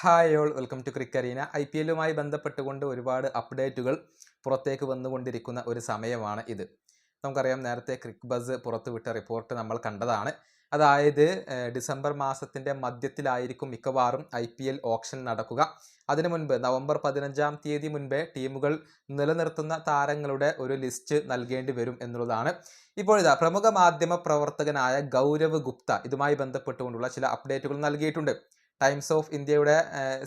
Hi all welcome to ക്രിക്കറീന ഐ P എല്ലുമായി ബന്ധപ്പെട്ടുകൊണ്ട് ഒരുപാട് അപ്ഡേറ്റുകൾ പുറത്തേക്ക് വന്നുകൊണ്ടിരിക്കുന്ന ഒരു സമയമാണ് ഇത്. നമുക്കറിയാം നേരത്തെ ക്രിക്ക് ബസ് പുറത്തുവിട്ട റിപ്പോർട്ട് നമ്മൾ കണ്ടതാണ്. അതായത് ഡിസംബർ മാസത്തിന്റെ മധ്യത്തിലായിരിക്കും മിക്കവാറും ഐ പി എൽ ഓപ്ഷൻ നടക്കുക. അതിനു മുൻപ് നവംബർ പതിനഞ്ചാം തീയതി മുൻപേ ടീമുകൾ നിലനിർത്തുന്ന താരങ്ങളുടെ ഒരു ലിസ്റ്റ് നൽകേണ്ടി വരും എന്നുള്ളതാണ്. ഇപ്പോഴിതാ പ്രമുഖ മാധ്യമ പ്രവർത്തകനായ ഗൗരവ് ഗുപ്ത ഇതുമായി ബന്ധപ്പെട്ടുകൊണ്ടുള്ള ചില അപ്ഡേറ്റുകൾ നൽകിയിട്ടുണ്ട്. ടൈംസ് ഓഫ് ഇന്ത്യയുടെ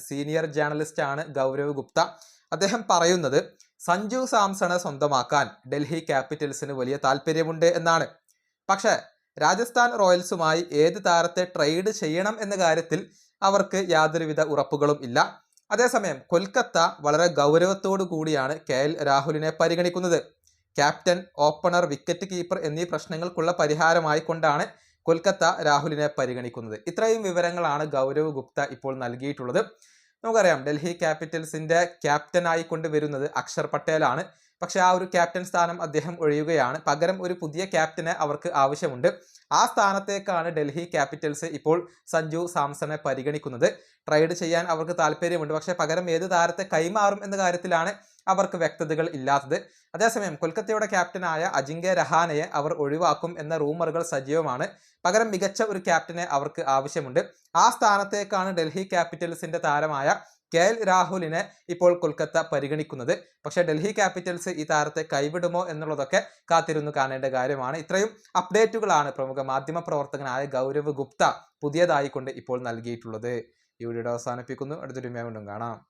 സീനിയർ ജേർണലിസ്റ്റ് ആണ് ഗൗരവ് ഗുപ്ത. അദ്ദേഹം പറയുന്നത് സഞ്ജു സാംസണെ സ്വന്തമാക്കാൻ ഡൽഹി ക്യാപിറ്റൽസിന് വലിയ താല്പര്യമുണ്ട് എന്നാണ്. പക്ഷേ രാജസ്ഥാൻ റോയൽസുമായി ഏത് താരത്തെ ട്രേഡ് ചെയ്യണം എന്ന കാര്യത്തിൽ അവർക്ക് യാതൊരുവിധ ഉറപ്പുകളും ഇല്ല. അതേസമയം കൊൽക്കത്ത വളരെ ഗൗരവത്തോടു കൂടിയാണ് കെ എൽ രാഹുലിനെ പരിഗണിക്കുന്നത്. ക്യാപ്റ്റൻ ഓപ്പണർ വിക്കറ്റ് കീപ്പർ എന്നീ പ്രശ്നങ്ങൾക്കുള്ള പരിഹാരമായി കൊണ്ടാണ് കൊൽക്കത്ത രാഹുലിനെ പരിഗണിക്കുന്നത്. ഇത്രയും വിവരങ്ങളാണ് ഗൗരവ് ഗുപ്ത ഇപ്പോൾ നൽകിയിട്ടുള്ളത്. നമുക്കറിയാം ഡൽഹി ക്യാപിറ്റൽസിന്റെ ക്യാപ്റ്റനായി കൊണ്ടുവരുന്നത് അക്ഷർ പട്ടേലാണ്. പക്ഷേ ആ ഒരു ക്യാപ്റ്റൻ സ്ഥാനം അദ്ദേഹം ഒഴിയുകയാണ്. പകരം ഒരു പുതിയ ക്യാപ്റ്റനെ അവർക്ക് ആവശ്യമുണ്ട്. ആ സ്ഥാനത്തേക്കാണ് ഡൽഹി ക്യാപിറ്റൽസ് ഇപ്പോൾ സഞ്ജു സാംസണെ പരിഗണിക്കുന്നത്. ട്രൈഡ് ചെയ്യാൻ അവർക്ക് താല്പര്യമുണ്ട്. പക്ഷേ പകരം ഏത് താരത്തെ കൈമാറും എന്ന കാര്യത്തിലാണ് അവർക്ക് വ്യക്തതകൾ ഇല്ലാത്തത്. അതേസമയം കൊൽക്കത്തയുടെ ക്യാപ്റ്റനായ അജിങ്ക്യ രഹാനയെ അവർ ഒഴിവാക്കും എന്ന റൂമറുകൾ സജീവമാണ്. പകരം മികച്ച ഒരു ക്യാപ്റ്റനെ അവർക്ക് ആവശ്യമുണ്ട്. ആ സ്ഥാനത്തേക്കാണ് ഡൽഹി ക്യാപിറ്റൽസിന്റെ താരമായ കെ എൽ രാഹുലിനെ ഇപ്പോൾ കൊൽക്കത്ത പരിഗണിക്കുന്നത്. പക്ഷേ ഡൽഹി ക്യാപിറ്റൽസ് ഈ താരത്തെ കൈവിടുമോ എന്നുള്ളതൊക്കെ കാത്തിരുന്നു കാണേണ്ട കാര്യമാണ്. ഇത്രയും അപ്ഡേറ്റുകളാണ് പ്രമുഖ മാധ്യമ പ്രവർത്തകനായ ഗൗരവ് ഗുപ്ത പുതിയതായിക്കൊണ്ട് ഇപ്പോൾ നൽകിയിട്ടുള്ളത്. ഈ വീഡിയോ അവസാനിപ്പിക്കുന്നു. അടുത്തൊരു വീണ്ടും കാണാം.